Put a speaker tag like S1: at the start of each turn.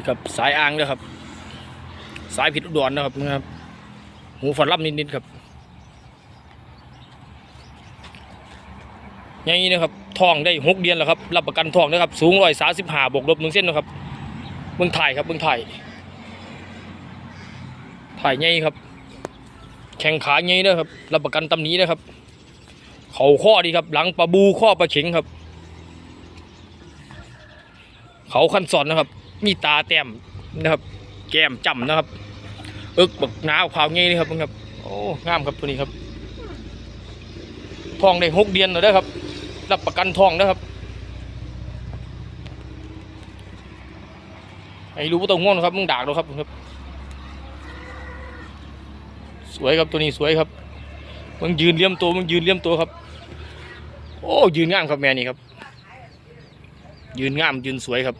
S1: นี่ครับสายอ่างนะครับ สายผิดอุดรนะครับนะครับหูฝันรับนิดๆครับอย่างนี้นะครับทองได้หกเดือนแล้วครับรับประกันทองนะครับสูงร้อยสาสิบห้าบวกลบหนึ่งเส้นนะครับเมืองไทยครับเมืองไทยถ่ายใหญ่ครับ แข่งขาใหญ่นะครับรับประกันตำนี้นะครับ เขาข้อดีครับ หลังปลาบูข้อปลาเข็งครับ เขาคันสอนนะครับ มีตาแต้มนะครับ แก้มจำนะครับอิกบักหนาขาวงี้นี่ครับเพิ่งครับ โอ้งามครับตัวนี้ครับ ทองได้หกเดือนแล้วเด้ครับ รับประกันทองนะครับ ไอ้รู้ว่าต้องง่วงนะครับ มึงด่าเราครับครับ สวยครับตัวนี้สวยครับ มึงยืนเลี้ยมตัวมึงยืนเลี้ยมตัวครับ โอ้ยืนงามครับแม่นี่ครับ ยืนงามยืนสวยครับ